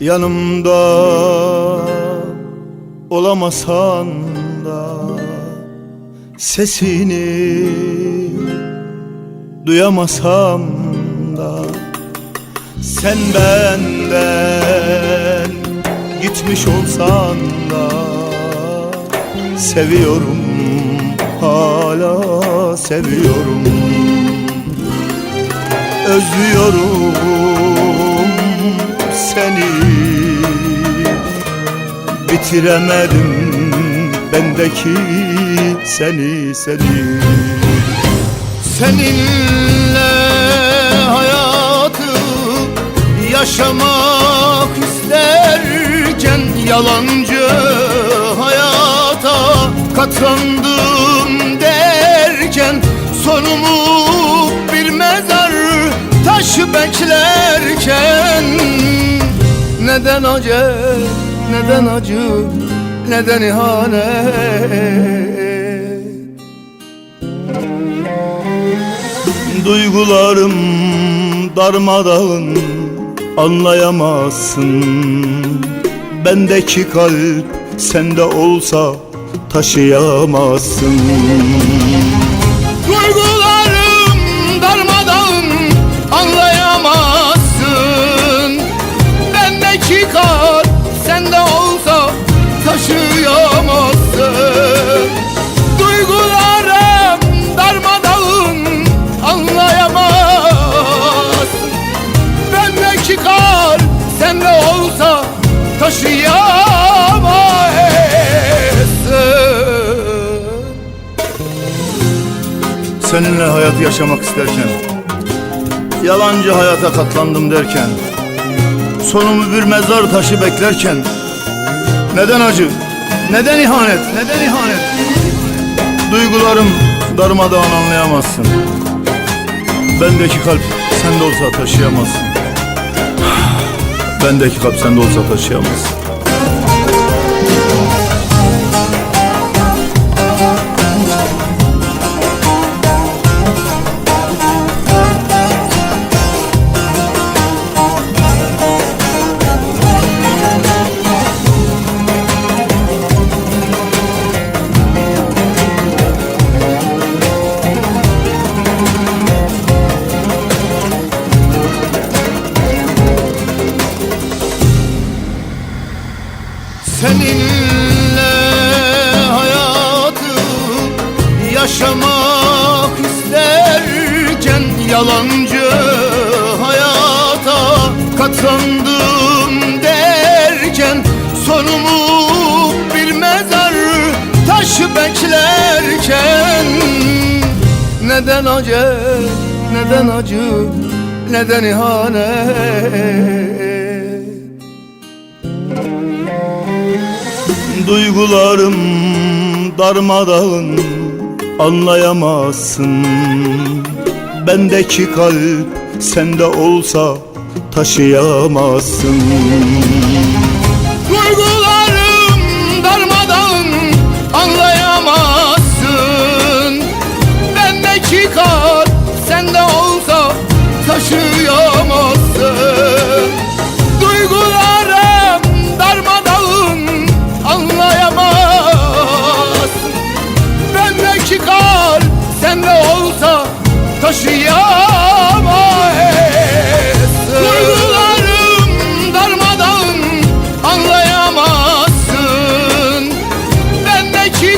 Yanımda olamasan da Sesini duyamasam da Sen benden gitmiş olsan da Seviyorum hala seviyorum. Özlüyorum seni Bitiremedim bendeki seni seni Seninle hayatı yaşamak isterken Yalancı hayata katlandım derken Sonumu bir mezar taşı beklerken Neden acı, neden acı, neden ihanet Duygularım darmadağın anlayamazsın. Bendeki kalp sende olsa taşıyamazsın Seninle hayatı yaşamak isterken Yalancı hayata katlandım derken Sonumu bir mezar taşı beklerken Neden acı? Neden ihanet? Neden ihanet? Duygularım darmadağın anlayamazsın Bendeki kalp sende olsa taşıyamazsın Bendeki kalp sende olsa taşıyamazsın Seninle hayatı yaşamak isterken Yalancı hayata katlandım derken Sonumu bir mezar taşı beklerken. Neden acı, neden acı, neden ihanet Duygularım darmadağın anlayamazsın. Bendeki kalp sende olsa taşıyamazsın Chỉ